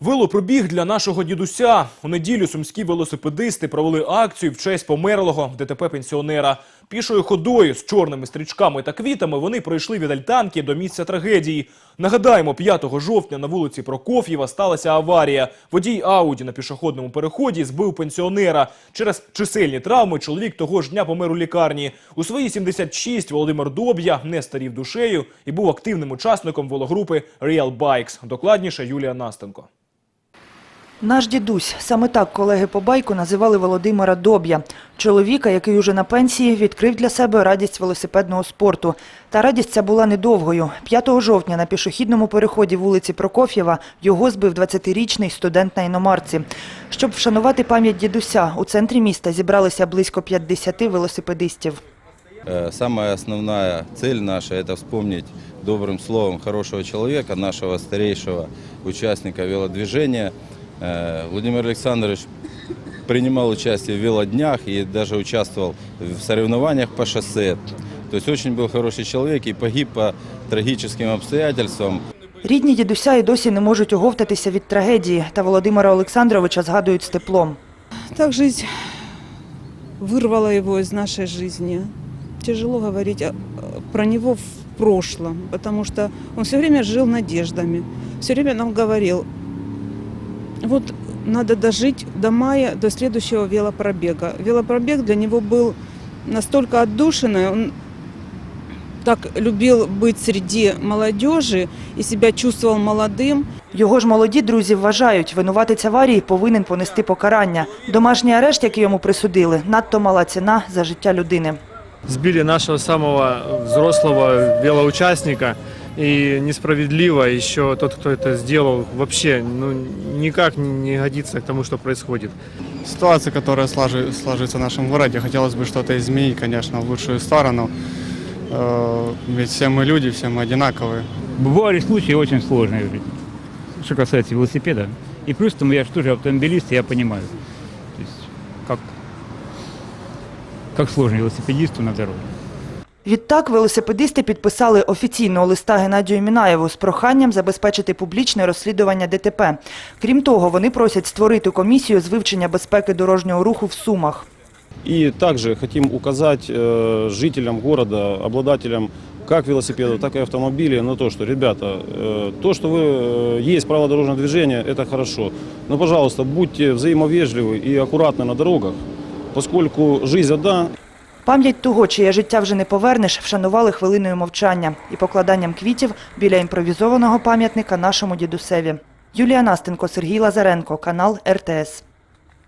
Велопробіг для нашого дідуся. У неділю сумські велосипедисти провели акцію в честь померлого ДТП пенсіонера. Пішою ходою з чорними стрічками та квітами вони пройшли від альтанки до місця трагедії. Нагадаємо, 5 жовтня на вулиці Прокоф'єва сталася аварія. Водій Ауді на пішохідному переході збив пенсіонера. Через чисельні травми чоловік того ж дня помер у лікарні. У свої 76 Володимир Доб'я не старів душею і був активним учасником велогрупи Real Bikes. Докладніше Юлія Настенко. Наш дідусь, саме так колеги по байку називали Володимира Доб'я. Чоловіка, який уже на пенсії, відкрив для себе радість велосипедного спорту. Та радість ця була недовгою. 5 жовтня на пішохідному переході вулиці Прокоф'єва його збив 20-річний студент на іномарці. Щоб вшанувати пам'ять дідуся, у центрі міста зібралися близько 50 велосипедистів. Э, Самая основная цель наша – это вспомнить добрым словом хорошего человека, нашего старейшего участника велодвижения. Э, Владимир Александрович принимал участие в велоднях и даже участвовал в соревнованиях по шоссе. То есть очень был хороший человек и погиб по трагическим обстоятельствам. Рідні дідуся і досі не можуть оговтатися від трагедії, та Володимира Олександровича згадують з теплом. Так жизнь вырвала его из нашей жизни. Тяжело говорить о- про него в прошлом, потому что он все время жил надеждами. Все время нам говорил, вот надо дожить до мая, до следующего велопробега. Велопробег для него был настолько отдушенный, он так любил быть среди молодежи и себя чувствовал молодым. Його ж молоді друзі вважають, винуватець аварії повинен понести покарання. Домашній арешт, який йому присудили, надто мала ціна за життя людини. сбили нашего самого взрослого велоучастника. И несправедливо еще тот, кто это сделал, вообще ну, никак не годится к тому, что происходит. ситуация, которая сложится в нашем городе, хотелось бы что-то изменить, конечно, в лучшую сторону. Э, Ведь все мы люди, все мы одинаковые. Бывали случаи очень сложные, что касается велосипеда. И плюс тому я же тоже автомобилист, я понимаю, то есть, как, как сложно велосипедисту на дороге. Відтак велосипедисти підписали офіційного листа Геннадію Мінаєву з проханням забезпечити публічне розслідування ДТП. Крім того, вони просять створити комісію з вивчення безпеки дорожнього руху в Сумах. И также хотим указать э, жителям города, обладателям как велосипедов, так и автомобилей на то, что, ребята, э, то, что вы э, есть правила дорожного движения, это хорошо. Но, пожалуйста, будьте взаимовежливы и аккуратны на дорогах, поскольку жизнь одна, Пам'ять того, чиє життя вже не повернеш, вшанували хвилиною мовчання і покладанням квітів біля імпровізованого пам'ятника нашому дідусеві. Юлія Настенко, Сергій Лазаренко, канал РТС.